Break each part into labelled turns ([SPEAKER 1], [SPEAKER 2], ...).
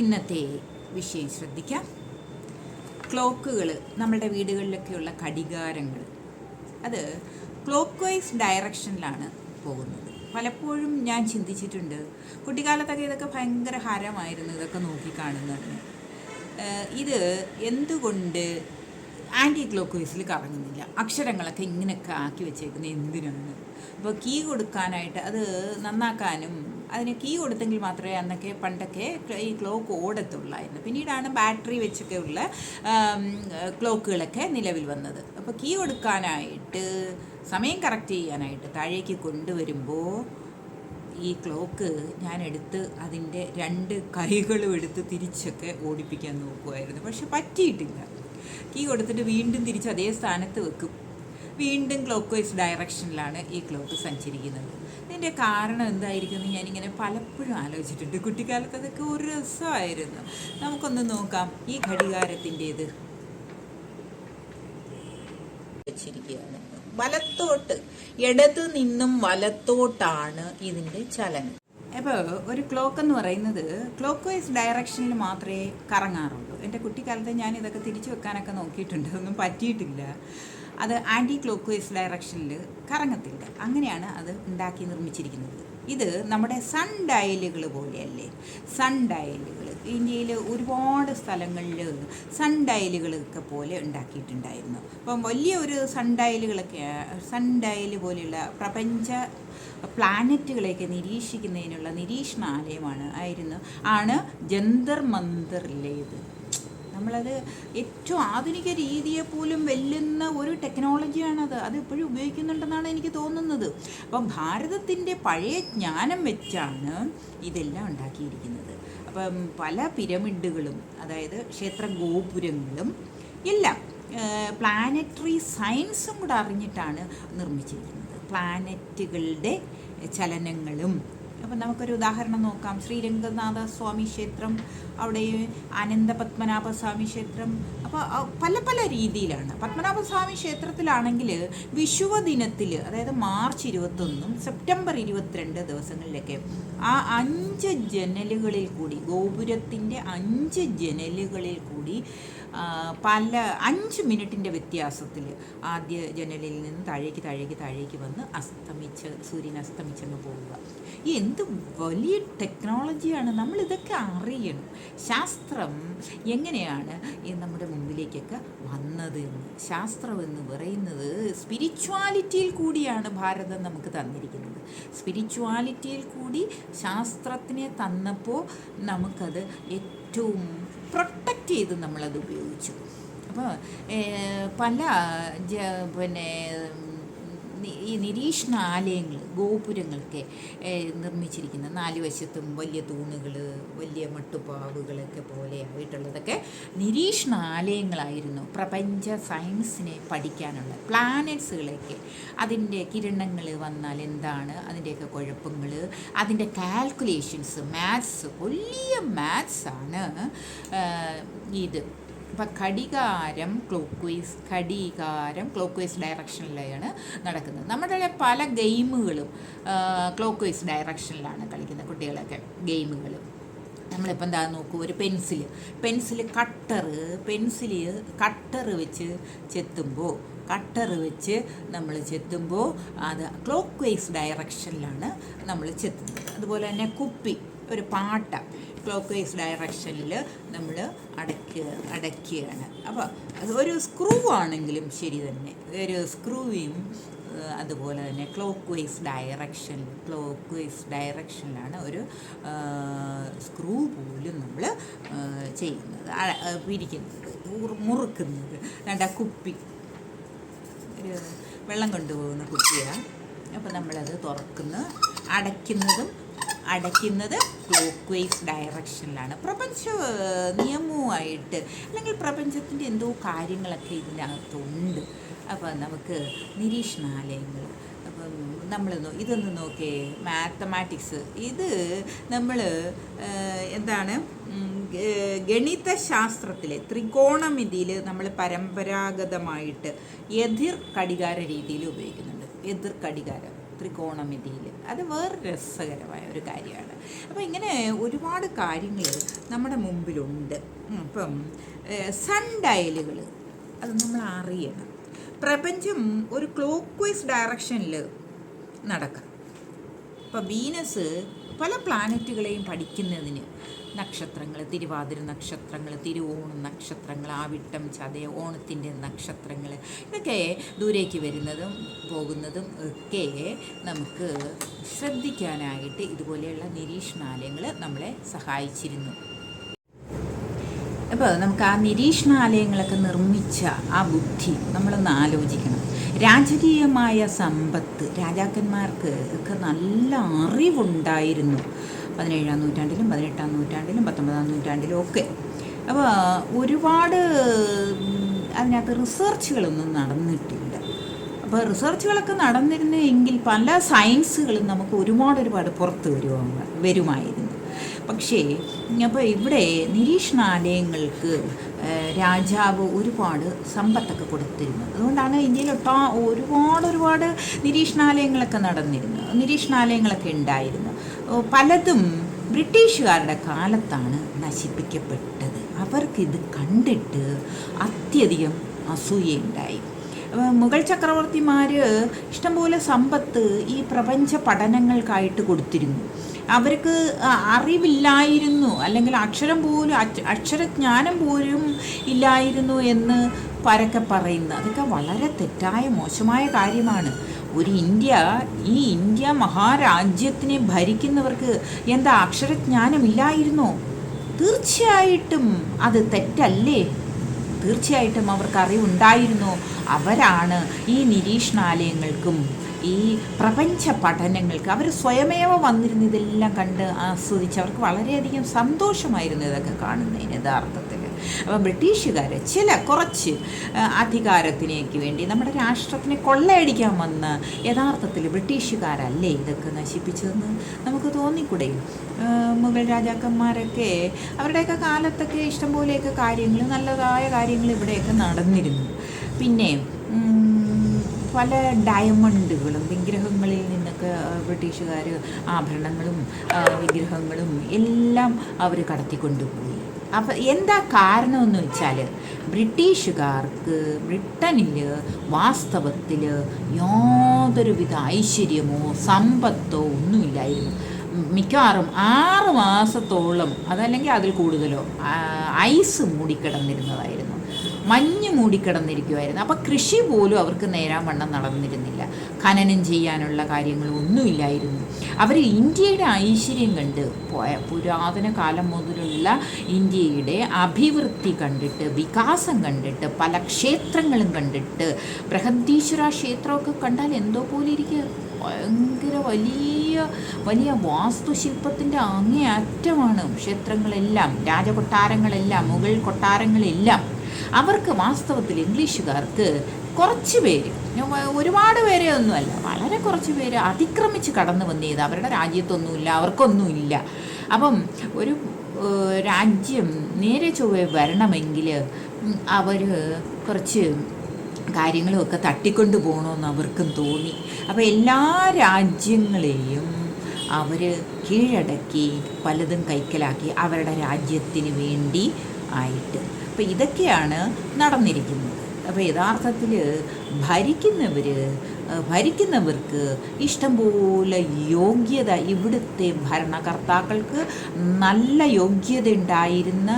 [SPEAKER 1] ഇന്നത്തെ വിഷയം ശ്രദ്ധിക്കാം. ക്ലോക്കുകൾ നമ്മളുടെ വീടുകളിലൊക്കെയുള്ള ഘടികാരങ്ങൾ. അത് ക്ലോക്ക് വൈസ് ഡയറക്ഷനിലാണ് പോകുന്നത്. പലപ്പോഴും ഞാൻ ചിന്തിച്ചിട്ടുണ്ട് കുട്ടിക്കാലത്തൊക്കെ ഇതൊക്കെ ഭയങ്കര ഹരമായിരുന്നു ഇതൊക്കെ നോക്കിക്കാണുന്നതിന്. ഇത് എന്തുകൊണ്ട് ആന്റി ക്ലോക്ക് വൈസിൽ കറങ്ങുന്നില്ല? അക്ഷരങ്ങളൊക്കെ ഇങ്ങനെയൊക്കെ ആക്കി വെച്ചേക്കുന്നത് എന്തിനാണ്? അപ്പോൾ കീ കൊടുക്കാനായിട്ട് അത് നന്നാക്കാനും അതിന് കീ കൊടുത്തെങ്കിൽ മാത്രമേ അന്നൊക്കെ പണ്ടൊക്കെ ഈ ക്ലോക്ക് ഓടത്തുള്ളായിരുന്നു പിന്നീടാണ് ബാറ്ററി വെച്ചൊക്കെ ഉള്ള ക്ലോക്കുകളൊക്കെ നിലവിൽ വന്നത്. അപ്പോൾ കീ കൊടുക്കാനായിട്ട് സമയം കറക്റ്റ് ചെയ്യാനായിട്ട് താഴേക്ക് കൊണ്ടുവരുമ്പോൾ ഈ ക്ലോക്ക് ഞാൻ എടുത്ത് അതിന്റെ രണ്ട് കൈകളും എടുത്ത് തിരിച്ചൊക്കെ ഓടിപ്പിക്കാൻ നോക്കുമായിരുന്നു പക്ഷെ പറ്റിയിട്ടില്ല. കീ കൊടുത്തിട്ട് വീണ്ടും തിരിച്ച് അതേ സ്ഥാനത്ത് വെക്കും. വീണ്ടും ക്ലോക്ക് വൈസ് ഡയറക്ഷനിലാണ് ഈ ക്ലോക്ക് സഞ്ചരിക്കുന്നത്. ഇതിന്റെ കാരണം എന്തായിരിക്കും എന്ന് ഞാനിങ്ങനെ പലപ്പോഴും ആലോചിച്ചിട്ടുണ്ട്. കുട്ടിക്കാലത്ത് അതൊക്കെ ഒരു രസമായിരുന്നു. നമുക്കൊന്ന് നോക്കാം. ഈ ഘടികാരത്തിന്റേത്. വെച്ചിരിക്കുകയാണ്. വലത്തോട്ട് ഇടത് നിന്നും വലത്തോട്ടാണ് ഇതിന്റെ ചലനം. അപ്പോൾ ഒരു ക്ലോക്ക് എന്ന് പറയുന്നത് ക്ലോക്ക് വൈസ് ഡയറക്ഷനിൽ മാത്രമേ കറങ്ങാറുള്ളൂ. എന്റെ കുട്ടിക്കാലത്ത് ഞാൻ ഇതൊക്കെ തിരിച്ചു വെക്കാനൊക്കെ നോക്കിയിട്ടുണ്ട്. ഒന്നും പറ്റിയിട്ടില്ല. അത് ആന്റി ക്ലോക്ക് വൈസ് ഡയറക്ഷനിൽ കറങ്ങത്തില്ല. അങ്ങനെയാണ് അത് ഉണ്ടാക്കി നിർമ്മിച്ചിരിക്കുന്നത്. ഇത് നമ്മുടെ സൺ ഡയലുകൾ പോലെയല്ലേ? സൺ ഡയലുകൾ ഇന്ത്യയിൽ ഒരുപാട് സ്ഥലങ്ങളിൽ സൺ ഡയലുകളൊക്കെ പോലെ ഉണ്ടാക്കിയിട്ടുണ്ടായിരുന്നു. അപ്പം വലിയ ഒരു സൺ ഡയലുകളൊക്കെ സൺ ഡയൽ പോലെയുള്ള പ്രപഞ്ച പ്ലാനറ്റുകളെയൊക്കെ നിരീക്ഷിക്കുന്നതിനുള്ള നിരീക്ഷണാലയമാണ് ആയിരുന്നു ആണ് ജന്തർ മന്ദറിലേത്. നമ്മളത് ഏറ്റവും ആധുനിക രീതിയെ പോലും വെല്ലുന്ന ഒരു ടെക്നോളജിയാണത്. അത് ഇപ്പോഴും ഉപയോഗിക്കുന്നുണ്ടെന്നാണ് എനിക്ക് തോന്നുന്നത്. അപ്പം ഭാരതത്തിന്റെ പഴയ ജ്ഞാനം വെച്ചാണ് ഇതെല്ലാം ഉണ്ടാക്കിയിരിക്കുന്നത്. അപ്പം പല പിരമിഡുകളും അതായത് ക്ഷേത്ര ഗോപുരങ്ങളും എല്ലാം പ്ലാനറ്ററി സയൻസും കൂടെ അറിഞ്ഞിട്ടാണ് നിർമ്മിച്ചിരിക്കുന്നത്. പ്ലാനറ്റുകളുടെ ചലനങ്ങളും അപ്പം നമുക്കൊരു ഉദാഹരണം നോക്കാം. ശ്രീരംഗനാഥ സ്വാമി ക്ഷേത്രം അവിടെ അനന്തപത്മനാഭ സ്വാമി ക്ഷേത്രം. അപ്പോൾ പല പല രീതിയിലാണ്. പത്മനാഭ സ്വാമി ക്ഷേത്രത്തിലാണെങ്കിൽ വിഷുവ ദിനത്തിൽ അതായത് മാർച്ച് ഇരുപത്തൊന്നും സെപ്റ്റംബർ ഇരുപത്തിരണ്ട് ദിവസങ്ങളിലൊക്കെ ആ അഞ്ച് ജനലുകളിൽ കൂടി ഗോപുരത്തിന്റെ അഞ്ച് ജനലുകളിൽ കൂടി പല അഞ്ച് മിനിറ്റിന്റെ വ്യത്യാസത്തിൽ ആദ്യ ജനലിൽ നിന്ന് താഴേക്ക് താഴേക്ക് താഴേക്ക് വന്ന് അസ്തമിച്ച് സൂര്യൻ അസ്തമിച്ചങ്ങ് പോവുക. ഈ എന്ത് വലിയ ടെക്നോളജിയാണ് നമ്മളിതൊക്കെ അറിയണം. ശാസ്ത്രം എങ്ങനെയാണ് നമ്മുടെ മുമ്പിലേക്കൊക്കെ വന്നത് എന്ന് ശാസ്ത്രം എന്ന് പറയുന്നത് സ്പിരിച്വാലിറ്റിയിൽ കൂടിയാണ് ഭാരതം നമുക്ക് തന്നിരിക്കുന്നത്. സ്പിരിച്വാലിറ്റിയിൽ കൂടി ശാസ്ത്രത്തിനെ തന്നപ്പോൾ നമുക്കത് ഏറ്റവും പ്രൊട്ടക്റ്റ് ചെയ്ത് നമ്മളത് ഉപയോഗിച്ചു. അപ്പോൾ പല പിന്നെ ഈ നിരീക്ഷണാലയങ്ങൾ ഗോപുരങ്ങളൊക്കെ ഏഹ്, നിർമ്മിച്ചിരിക്കുന്ന നാല് വശത്തും വലിയ തൂണുകൾ വലിയ മട്ടുപാവുകളൊക്കെ പോലെ ആയിട്ടുള്ളതൊക്കെ നിരീക്ഷണാലയങ്ങളായിരുന്നു പ്രപഞ്ച സയൻസിനെ പഠിക്കാനുള്ള പ്ലാനറ്റ്സുകളൊക്കെ. അതിന്റെ കിരണങ്ങൾ വന്നാൽ എന്താണ്? അതിന്റെയൊക്കെ കുഴപ്പങ്ങൾ അതിന്റെ കാൽക്കുലേഷൻസ് മാത്സ് വലിയ മാത്സാണ് ഇത്. അപ്പം ഘടികാരം ക്ലോക്ക് വൈസ് ഘടികാരം ക്ലോക്ക് വൈസ് ഡയറക്ഷനിലാണ് നടക്കുന്നത്. നമ്മുടെ പല ഗെയിമുകളും ക്ലോക്ക് വൈസ് ഡയറക്ഷനിലാണ് കളിക്കുന്നത് കുട്ടികളൊക്കെ ഗെയിമുകൾ നമ്മളിപ്പോൾ എന്താ നോക്കൂ ഒരു pencil pencil cutter pencil cutter വെച്ച് ചെത്തുമ്പോൾ കട്ടർ വെച്ച് നമ്മൾ ചെത്തുമ്പോൾ അത് ക്ലോക്ക് വൈസ് ഡയറക്ഷനിലാണ് നമ്മൾ ചെത്തുന്നത്. അതുപോലെ തന്നെ കുപ്പി ഒരു പാട്ട. ക്ലോക്ക് വൈസ് ഡയറക്ഷനിൽ നമ്മൾ അടയ്ക്കുക അടയ്ക്കുകയാണ്. അപ്പോൾ അത് ഒരു സ്ക്രൂ ആണെങ്കിലും ശരി തന്നെ. ഒരു സ്ക്രൂയും അതുപോലെ തന്നെ clockwise direction clockwise ഡയറക്ഷനിലാണ് ഒരു സ്ക്രൂ പോലും നമ്മൾ ചെയ്യുന്നത്. പിരിക്കുന്നത് മുറുക്കുന്നത്. രണ്ട കുപ്പി. ഒരു വെള്ളം കൊണ്ടുപോകുന്ന കുപ്പിയാണ്. അപ്പോൾ നമ്മളത് തുറക്കുന്നു അടയ്ക്കുന്നതും അടയ്ക്കുന്നത് ക്ലോക്ക് വൈസ് ഡയറക്ഷനിലാണ് പ്രപഞ്ച നിയമവുമായിട്ട് അല്ലെങ്കിൽ പ്രപഞ്ചത്തിന്റെ എന്തോ കാര്യങ്ങളൊക്കെ ഇതിനകത്തുണ്ട്. അപ്പോൾ നമുക്ക് നിരീക്ഷണാലയങ്ങൾ അപ്പം നമ്മൾ ഇതൊന്ന് നോക്കിയേ മാത്തമാറ്റിക്സ് ഇത് നമ്മൾ എന്താണ് ഗണിതശാസ്ത്രത്തിലെ ത്രികോണമിതിയിൽ നമ്മൾ പരമ്പരാഗതമായിട്ട് എതിർ കടികാര രീതിയിൽ ഉപയോഗിക്കുന്നുണ്ട്. എതിർ ഘടികാരം. ത്രികോണമിതിയിൽ. അത് വേറെ രസകരമായ ഒരു കാര്യമാണ്. അപ്പോൾ ഇങ്ങനെ ഒരുപാട് കാര്യങ്ങൾ നമ്മുടെ മുമ്പിലുണ്ട്. അപ്പം ഇപ്പം സൺ ഡയലുകൾ അത് നമ്മൾ അറിയണം. പ്രപഞ്ചം ഒരു ക്ലോക്ക് വൈസ് ഡയറക്ഷനിൽ നടക്കാം. ഇപ്പോൾ വീനസ് പല പ്ലാനറ്റുകളെയും പഠിക്കുന്നതിന്. നക്ഷത്രങ്ങൾ തിരുവാതിര നക്ഷത്രങ്ങൾ തിരുവോണം നക്ഷത്രങ്ങൾ ആവിട്ടം ചതയ ഓണത്തിന്റെ നക്ഷത്രങ്ങൾ ഇതൊക്കെ ദൂരേക്ക് വരുന്നതും പോകുന്നതും ഒക്കെ നമുക്ക് ശ്രദ്ധിക്കാനായിട്ട് ഇതുപോലെയുള്ള നിരീക്ഷണാലയങ്ങൾ നമ്മളെ സഹായിച്ചിരുന്നു. അപ്പോൾ നമുക്ക് ആ നിരീക്ഷണാലയങ്ങളൊക്കെ നിർമ്മിച്ച ആ ബുദ്ധി നമ്മളൊന്ന് ആലോചിക്കണം. രാജകീയമായ സമ്പത്ത് രാജാക്കന്മാർക്ക് ഒക്കെ നല്ല അറിവുണ്ടായിരുന്നു. പതിനേഴാം നൂറ്റാണ്ടിലും പതിനെട്ടാം നൂറ്റാണ്ടിലും പത്തൊമ്പതാം നൂറ്റാണ്ടിലും ഒക്കെ. അപ്പോൾ ഒരുപാട് അതിനകത്ത് റിസർച്ചുകളൊന്നും നടന്നിട്ടില്ല. അപ്പോൾ റിസർച്ചുകളൊക്കെ നടന്നിരുന്നെങ്കിൽ പല സയൻസുകളും നമുക്ക് ഒരുപാട് ഒരുപാട് പുറത്ത് വരുവാ വരുമായിരുന്നു. പക്ഷേ അപ്പോൾ ഇവിടെ നിരീക്ഷണാലയങ്ങൾക്ക് രാജാവ് ഒരുപാട് സമ്പത്തൊക്കെ കൊടുത്തിരുന്നു അതുകൊണ്ടാണ് ഇന്ത്യയിൽ ഒട്ടാ ഒരുപാട് ഒരുപാട് നിരീക്ഷണാലയങ്ങളൊക്കെ നടന്നിരുന്നു നിരീക്ഷണാലയങ്ങളൊക്കെ ഉണ്ടായിരുന്നു. പലതും ബ്രിട്ടീഷുകാരുടെ കാലത്താണ് നശിപ്പിക്കപ്പെട്ടത്. അവർക്കിത് കണ്ടിട്ട് അത്യധികം അസൂയയുണ്ടായി. അപ്പോൾ മുഗൾ ചക്രവർത്തിമാർ ഇഷ്ടംപോലെ സമ്പത്ത് ഈ പ്രപഞ്ച പഠനങ്ങൾക്കായിട്ട് കൊടുത്തിരുന്നു. അവർക്ക് അറിവില്ലായിരുന്നു. അല്ലെങ്കിൽ അക്ഷരം പോലും അക്ഷരജ്ഞാനം പോലും ഇല്ലായിരുന്നു എന്ന് പരക്കെ പറയുന്നു അതൊക്കെ വളരെ തെറ്റായ മോശമായ കാര്യമാണ്. ഒരു ഇന്ത്യ ഈ ഇന്ത്യ മഹാരാജ്യത്തിനെ ഭരിക്കുന്നവർക്ക് എന്താ അക്ഷരജ്ഞാനം ഇല്ലായിരുന്നോ? തീർച്ചയായിട്ടും അത് തെറ്റല്ലേ? തീർച്ചയായിട്ടും അവർക്ക് അറിവുണ്ടായിരുന്നു? അവരാണ് ഈ നിരീക്ഷണാലയങ്ങൾക്കും ഈ പ്രപഞ്ച പഠനങ്ങൾക്ക് അവർ സ്വയമേവ വന്നിരുന്ന് ഇതെല്ലാം കണ്ട് ആസ്വദിച്ച് അവർക്ക് വളരെയധികം സന്തോഷമായിരുന്നു ഇതൊക്കെ കാണുന്നതിന് യഥാർത്ഥത്തിൽ. അപ്പോൾ ബ്രിട്ടീഷുകാർ ചില കുറച്ച് അധികാരത്തിനേക്ക് വേണ്ടി നമ്മുടെ രാഷ്ട്രത്തിനെ കൊള്ളയടിക്കാൻ വന്ന യഥാർത്ഥത്തിൽ ബ്രിട്ടീഷുകാരല്ലേ ഇതൊക്കെ നശിപ്പിച്ചതെന്ന് നമുക്ക് തോന്നിക്കൂടെ മുഗൾ രാജാക്കന്മാരൊക്കെ അവരുടെയൊക്കെ കാലത്തൊക്കെ ഇഷ്ടംപോലെയൊക്കെ കാര്യങ്ങൾ നല്ലതായ കാര്യങ്ങൾ ഇവിടെയൊക്കെ നടന്നിരുന്നു. പിന്നെ പല ഡയമണ്ടുകളും വിഗ്രഹങ്ങളിൽ നിന്നൊക്കെ ബ്രിട്ടീഷുകാർ ആഭരണങ്ങളും വിഗ്രഹങ്ങളും എല്ലാം അവർ കടത്തിക്കൊണ്ടുപോയി. അപ്പം എന്താ കാരണമെന്ന് വെച്ചാൽ ബ്രിട്ടീഷുകാർക്ക് ബ്രിട്ടനിൽ വാസ്തവത്തിൽ യാതൊരുവിധ ഐശ്വര്യമോ സമ്പത്തോ ഒന്നുമില്ലായിരുന്നു. മിക്കവാറും ആറ് മാസത്തോളം അതല്ലെങ്കിൽ അതിൽ കൂടുതലോ ഐസ് മൂടിക്കിടന്നിരുന്നതായിരുന്നു. മഞ്ഞ് മൂടിക്കിടന്നിരിക്കുമായിരുന്നു അപ്പോൾ കൃഷി പോലും അവർക്ക് നേരാൻ വണ്ണം നടന്നിരുന്നില്ല. ഖനനം ചെയ്യാനുള്ള കാര്യങ്ങളൊന്നുമില്ലായിരുന്നു. അവർ ഇന്ത്യയുടെ ഐശ്വര്യം കണ്ട് പോയ പുരാതന കാലം മുതലുള്ള ഇന്ത്യയുടെ അഭിവൃദ്ധി കണ്ടിട്ട് വികാസം കണ്ടിട്ട് പല ക്ഷേത്രങ്ങളും കണ്ടിട്ട് ബൃഹദീശ്വര ക്ഷേത്രമൊക്കെ കണ്ടാൽ എന്തോ പോലെ ഇരിക്കുക. ഭയങ്കര വലിയ വലിയ വാസ്തുശില്പത്തിന്റെ അങ്ങേയറ്റമാണ് ക്ഷേത്രങ്ങളെല്ലാം. രാജകൊട്ടാരങ്ങളെല്ലാം മുഗൾ കൊട്ടാരങ്ങളെല്ലാം. അവർക്ക് വാസ്തവത്തിൽ ഇംഗ്ലീഷുകാർക്ക് കുറച്ച് പേര് ഒരുപാട് പേരെ ഒന്നുമല്ല വളരെ കുറച്ച് പേര് അതിക്രമിച്ച് കടന്നു വന്നത്. അവരുടെ രാജ്യത്തൊന്നുമില്ല അവർക്കൊന്നുമില്ല. അപ്പം ഒരു രാജ്യം നേരെ ചൊവ്വെ വരണമെങ്കിൽ അവർ കുറച്ച് കാര്യങ്ങളുമൊക്കെ തട്ടിക്കൊണ്ട് പോകണമെന്ന് അവർക്കും തോന്നി. അപ്പോൾ എല്ലാ രാജ്യങ്ങളെയും അവർ കീഴടക്കി പലതും കൈക്കലാക്കി അവരുടെ രാജ്യത്തിന് വേണ്ടി ആയിട്ട്. അപ്പോൾ ഇതൊക്കെയാണ് നടന്നിരിക്കുന്നത്. അപ്പോൾ യഥാർത്ഥത്തിൽ ഭരിക്കുന്നവർ ഭരിക്കുന്നവർക്ക് ഇഷ്ടംപോലെ യോഗ്യത ഇവിടുത്തെ ഭരണകർത്താക്കൾക്ക് നല്ല യോഗ്യത ഉണ്ടായിരുന്ന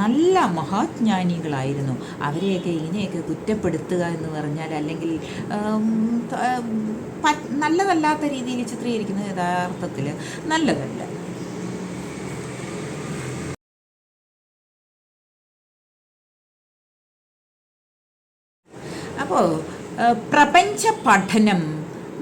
[SPEAKER 1] നല്ല മഹാജ്ഞാനികളായിരുന്നു. അവരെയൊക്കെ ഇങ്ങനെയൊക്കെ കുറ്റപ്പെടുത്തുക എന്ന് പറഞ്ഞാൽ അല്ലെങ്കിൽ നല്ലതല്ലാത്ത രീതിയിൽ ചിത്രീകരിക്കുന്നത് യഥാർത്ഥത്തിൽ നല്ലതല്ല. അപ്പോൾ പ്രപഞ്ച പഠനം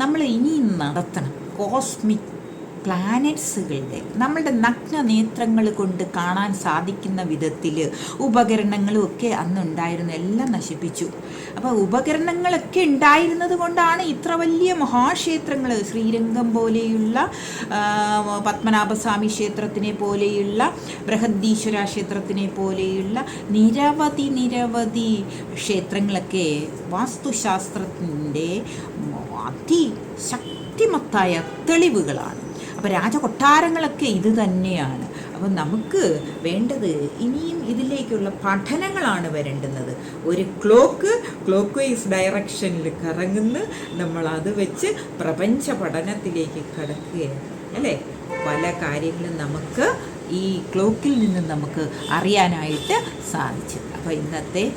[SPEAKER 1] നമ്മൾ ഇനിയും നടത്തണം. കോസ്മിക് പ്ലാനറ്റ്സുകളുടെ നമ്മളുടെ നഗ്ന നേത്രങ്ങൾ കൊണ്ട് കാണാൻ സാധിക്കുന്ന വിധത്തിൽ ഉപകരണങ്ങളും ഒക്കെ അന്നുണ്ടായിരുന്നു എല്ലാം നശിപ്പിച്ചു. അപ്പോൾ ഉപകരണങ്ങളൊക്കെ ഉണ്ടായിരുന്നത് കൊണ്ടാണ് ഇത്ര വലിയ മഹാക്ഷേത്രങ്ങൾ. ശ്രീരംഗം പോലെയുള്ള പത്മനാഭസ്വാമി ക്ഷേത്രത്തിനെ പോലെയുള്ള ബൃഹദീശ്വര ക്ഷേത്രത്തിനെ പോലെയുള്ള നിരവധി നിരവധി ക്ഷേത്രങ്ങളൊക്കെ വാസ്തുശാസ്ത്രത്തിന്റെ അതിശക്തിമത്തായ ശക്തിമത്തായ തെളിവുകളാണ്. അപ്പോൾ രാജകൊട്ടാരങ്ങളൊക്കെ ഇത് തന്നെയാണ്. അപ്പം നമുക്ക് വേണ്ടത് ഇനിയും ഇതിലേക്കുള്ള പഠനങ്ങളാണ് വരേണ്ടുന്നത്. ഒരു ക്ലോക്ക് ക്ലോക്ക് വൈസ് ഡയറക്ഷനിൽ കറങ്ങുന്നു. നമ്മൾ അത് വെച്ച് പ്രപഞ്ച പഠനത്തിലേക്ക് കടക്കുകയാണ്. അല്ലേ? പല കാര്യങ്ങളും നമുക്ക് ഈ ക്ലോക്കിൽ നിന്ന് നമുക്ക് അറിയാനായിട്ട് സാധിച്ചു. അപ്പോൾ ഇന്നത്തെ